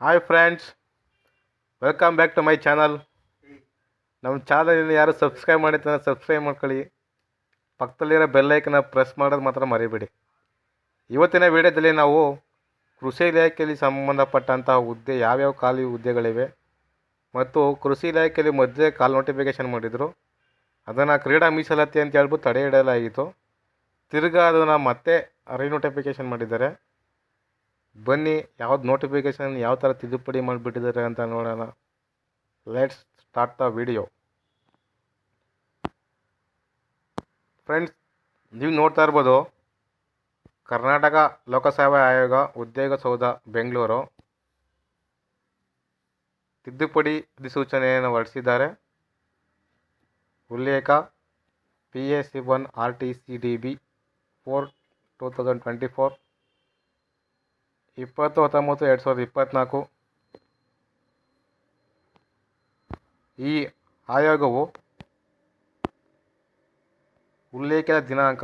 Hi friends welcome back to my channel ನಮ್ಮ channel ಯಾರು subscribe ಮಾಡಿದ್ರೆ ಸಬ್ಸ್ಕ್ರೈಬ್ ಮಾಡ್ಕೊಳ್ಳಿ. ಪಕ್ಕದಲ್ಲಿರೋ ಬೆಲ್ಲೈಕನ್ನ ಪ್ರೆಸ್ ಮಾಡೋದು ಮಾತ್ರ ಮರಿಬೇಡಿ. ಇವತ್ತಿನ ವಿಡಿಯೋದಲ್ಲಿ ನಾವು ಕೃಷಿ ಇಲಾಖೆಯಲ್ಲಿ ಸಂಬಂಧಪಟ್ಟಂತಹ ಹುದ್ದೆ ಯಾವ್ಯಾವ ಖಾಲಿ ಹುದ್ದೆಗಳಿವೆ ಮತ್ತು ಕೃಷಿ ಇಲಾಖೆಯಲ್ಲಿ ಮಧ್ಯೆ ಕಾಲ್ ನೋಟಿಫಿಕೇಷನ್ ಮಾಡಿದರು. ಅದನ್ನು ಕ್ರೀಡಾ ಮೀಸಲಾತಿ ಅಂತ ಹೇಳ್ಬಿಟ್ಟು ತಡೆ ಹಿಡಿಯಲಾಗಿತ್ತು ತಿರ್ಗಾ ಅದನ್ನು ಮತ್ತೆ ರೀನೋಟಿಫಿಕೇಷನ್ ಮಾಡಿದ್ದಾರೆ. ಬನ್ನಿ, ಯಾವ್ದು ನೋಟಿಫಿಕೇಷನ್ ಯಾವ ಥರ ತಿದ್ದುಪಡಿ ಮಾಡಿಬಿಟ್ಟಿದ್ದಾರೆ ಅಂತ ನೋಡೋಣ. Let's start the video friends ನೀವು ನೋಡ್ತಾ ಇರ್ಬೋದು, ಕರ್ನಾಟಕ ಲೋಕಸೇವಾ ಆಯೋಗ ಉದ್ಯೋಗ ಸೌಧ ಬೆಂಗಳೂರು ತಿದ್ದುಪಡಿ ಅಧಿಸೂಚನೆಯನ್ನು ಹೊರಡಿಸಿದ್ದಾರೆ. ಉಲ್ಲೇಖ P A C one R T C D B four two thousand twenty four ಇಪ್ಪತ್ತು, ಹತ್ತೊಂಬತ್ತು, ಎರಡು ಸಾವಿರದ ಇಪ್ಪತ್ತ್ನಾಲ್ಕು ಈ ಆಯೋಗವು ಉಲ್ಲೇಖಿತ ದಿನಾಂಕ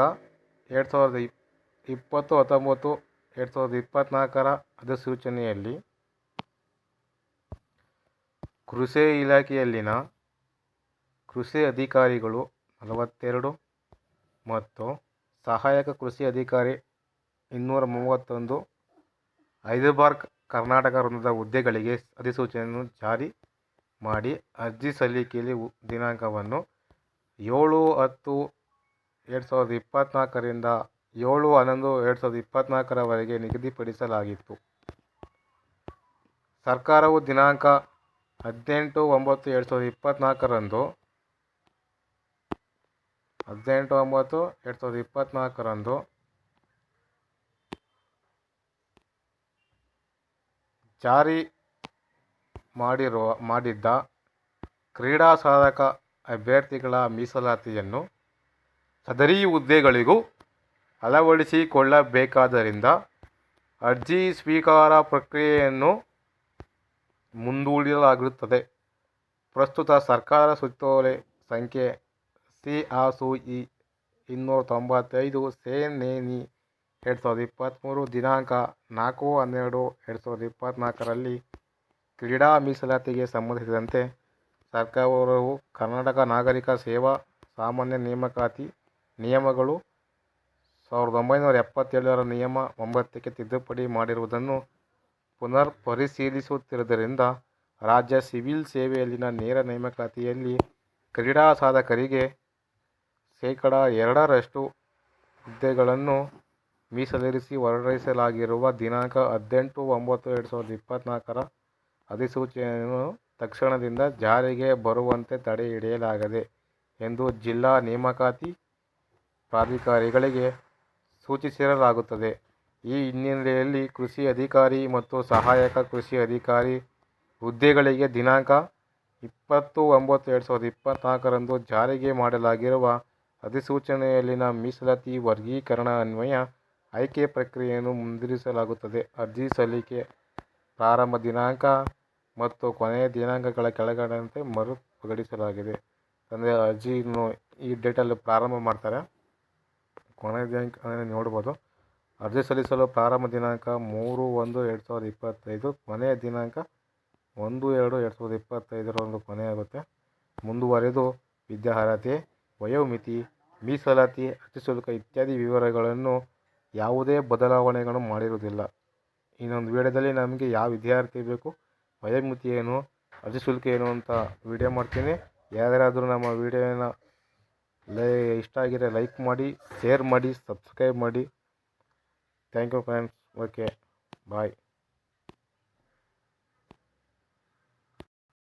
ಎರಡು ಸಾವಿರದ ಇಪ್, ಇಪ್ಪತ್ತು, ಹತ್ತೊಂಬತ್ತು, ಎರಡು ಸಾವಿರದ ಇಪ್ಪತ್ತ್ನಾಲ್ಕರ ಅಧಿಸೂಚನೆಯಲ್ಲಿ ಕೃಷಿ ಇಲಾಖೆಯಲ್ಲಿನ ಕೃಷಿ ಅಧಿಕಾರಿಗಳು ನಲವತ್ತೆರಡು ಮತ್ತು ಸಹಾಯಕ ಕೃಷಿ ಅಧಿಕಾರಿ ಇನ್ನೂರ ಮೂವತ್ತೊಂದು ಹೈದರಾಬಾದ್ ಕರ್ನಾಟಕ ವೃಂದದ ಹುದ್ದೆಗಳಿಗೆ ಅಧಿಸೂಚನೆಯನ್ನು ಜಾರಿ ಮಾಡಿ ಅರ್ಜಿ ಸಲ್ಲಿಕೆಯಲ್ಲಿ ದಿನಾಂಕವನ್ನು ಏಳು ಹತ್ತು ಎರಡು ಸಾವಿರದ ಇಪ್ಪತ್ತ್ನಾಲ್ಕರಿಂದ ಏಳು ಹನ್ನೊಂದು ಎರಡು ಸಾವಿರದ ಇಪ್ಪತ್ತ್ನಾಲ್ಕರವರೆಗೆ ನಿಗದಿಪಡಿಸಲಾಗಿತ್ತು. ಸರ್ಕಾರವು ದಿನಾಂಕ ಹದಿನೆಂಟು ಒಂಬತ್ತು ಎರಡು ಸಾವಿರದ ಇಪ್ಪತ್ತ್ನಾಲ್ಕರಂದು ಹದಿನೆಂಟು ಒಂಬತ್ತು ಎರಡು ಸಾವಿರದ ಇಪ್ಪತ್ತ್ನಾಲ್ಕರಂದು ಜಾರಿ ಮಾಡಿರುವ, ಮಾಡಿದ್ದ ಕ್ರೀಡಾ ಸಾಧಕ ಅಭ್ಯರ್ಥಿಗಳ ಮೀಸಲಾತಿಯನ್ನು ಸದರಿ ಹುದ್ದೆಗಳಿಗೂ ಅಳವಡಿಸಿಕೊಳ್ಳಬೇಕಾದ್ದರಿಂದ ಅರ್ಜಿ ಸ್ವೀಕಾರ ಪ್ರಕ್ರಿಯೆಯನ್ನು ಮುಂದೂಡಲಾಗಿರುತ್ತದೆ ಪ್ರಸ್ತುತ ಸರ್ಕಾರ ಸುತ್ತೋಲೆ ಸಂಖ್ಯೆ ಸಿ ಆಸು ಇ ಇನ್ನೂರ ತೊಂಬತ್ತೈದು ಸೇನೇನಿ ಎರಡು ಸಾವಿರದ ಇಪ್ಪತ್ತ್ಮೂರು ದಿನಾಂಕ ನಾಲ್ಕು ಹನ್ನೆರಡು ಎರಡು ಸಾವಿರದ ಇಪ್ಪತ್ತ್ನಾಲ್ಕರಲ್ಲಿ ಕ್ರೀಡಾ ಮೀಸಲಾತಿಗೆ ಸಂಬಂಧಿಸಿದಂತೆ ಸರ್ಕಾರವು ಕರ್ನಾಟಕ ನಾಗರಿಕ ಸೇವಾ ಸಾಮಾನ್ಯ ನೇಮಕಾತಿ ನಿಯಮಗಳು ಸಾವಿರದ ಒಂಬೈನೂರ ಎಪ್ಪತ್ತೇಳರ ನಿಯಮ ಒಂಬತ್ತಕ್ಕೆ ತಿದ್ದುಪಡಿ ಮಾಡಿರುವುದನ್ನು ಪುನರ್ ಪರಿಶೀಲಿಸುತ್ತಿರುವುದರಿಂದ ರಾಜ್ಯ ಸಿವಿಲ್ ಸೇವೆಯಲ್ಲಿನ ನೇರ ನೇಮಕಾತಿಯಲ್ಲಿ ಕ್ರೀಡಾ ಸಾಧಕರಿಗೆ ಶೇಕಡ ಎರಡರಷ್ಟು ಹುದ್ದೆಗಳನ್ನು ಮೀಸಲಿರಿಸಿ ಹೊರಡಿಸಲಾಗಿರುವ ದಿನಾಂಕ ಹದಿನೆಂಟು ಒಂಬತ್ತು ಎರಡು ಸಾವಿರದ ಇಪ್ಪತ್ತ್ನಾಲ್ಕರ ಅಧಿಸೂಚನೆಯನ್ನು ತಕ್ಷಣದಿಂದ ಜಾರಿಗೆ ಬರುವಂತೆ ತಡೆ ಹಿಡಿಯಲಾಗಿದೆ ಎಂದು ಜಿಲ್ಲಾ ನೇಮಕಾತಿ ಪ್ರಾಧಿಕಾರಿಗಳಿಗೆ ಸೂಚಿಸಿರಲಾಗುತ್ತದೆ. ಈ ಹಿನ್ನೆಲೆಯಲ್ಲಿ ಕೃಷಿ ಅಧಿಕಾರಿ ಮತ್ತು ಸಹಾಯಕ ಕೃಷಿ ಅಧಿಕಾರಿ ಹುದ್ದೆಗಳಿಗೆ ದಿನಾಂಕ ಇಪ್ಪತ್ತು ಒಂಬತ್ತು ಎರಡು ಸಾವಿರದ ಇಪ್ಪತ್ತ್ನಾಲ್ಕರಂದು ಜಾರಿಗೆ ಮಾಡಲಾಗಿರುವ ಅಧಿಸೂಚನೆಯಲ್ಲಿನ ಮೀಸಲಾತಿ ವರ್ಗೀಕರಣ ಅನ್ವಯ ಆಯ್ಕೆ ಪ್ರಕ್ರಿಯೆಯನ್ನು ಮುಂದುವರಿಸಲಾಗುತ್ತದೆ ಅರ್ಜಿ ಸಲ್ಲಿಕೆ ಪ್ರಾರಂಭ ದಿನಾಂಕ ಮತ್ತು ಕೊನೆಯ ದಿನಾಂಕಗಳ ಕೆಳಗಡೆಯಂತೆ ಮರು ಪ್ರಕಟಿಸಲಾಗಿದೆ ಅಂದರೆ ಅರ್ಜಿಯನ್ನು ಈ ಡೇಟಲ್ಲಿ ಪ್ರಾರಂಭ ಮಾಡ್ತಾರೆ. ಕೊನೆಯ ದಿನಾಂಕ ನೋಡ್ಬೋದು. ಅರ್ಜಿ ಸಲ್ಲಿಸಲು ಪ್ರಾರಂಭ ದಿನಾಂಕ ಮೂರು ಒಂದು ಎರಡು ಸಾವಿರದ ಇಪ್ಪತ್ತೈದು. ಕೊನೆಯ ದಿನಾಂಕ ಒಂದು ಎರಡು ಎರಡು ಸಾವಿರದ ಇಪ್ಪತ್ತೈದರಂದು ಕೊನೆಯಾಗುತ್ತೆ. ಮುಂದುವರೆದು ವಿದ್ಯಾರ್ಹತೆ, ವಯೋಮಿತಿ, ಮೀಸಲಾತಿ, ಅರ್ಜಿ ಶುಲ್ಕ ಇತ್ಯಾದಿ ವಿವರಗಳನ್ನು ಯಾವುದೇ ಬದಲಾವಣೆಗಳನ್ನು ಮಾಡಿರುವುದಿಲ್ಲ. ಇನ್ನೊಂದು ವಿಡಿಯೋದಲ್ಲಿ ನಮಗೆ ಯಾವ ವಿದ್ಯಾರ್ಥಿ ಬೇಕು, ವಯೋಮಿತಿ ಏನು, ಅರ್ಜಿ ಶುಲ್ಕ ಏನು ಅಂತ ವಿಡಿಯೋ ಮಾಡ್ತೀನಿ. ಯಾರಾದರೂ ನಮ್ಮ ವಿಡಿಯೋನ ಲೈ, ಇಷ್ಟ ಆಗಿದ್ದರೆ ಲೈಕ್ ಮಾಡಿ, ಶೇರ್ ಮಾಡಿ, ಸಬ್ಸ್ಕ್ರೈಬ್ ಮಾಡಿ. Thank you friends. ಓಕೆ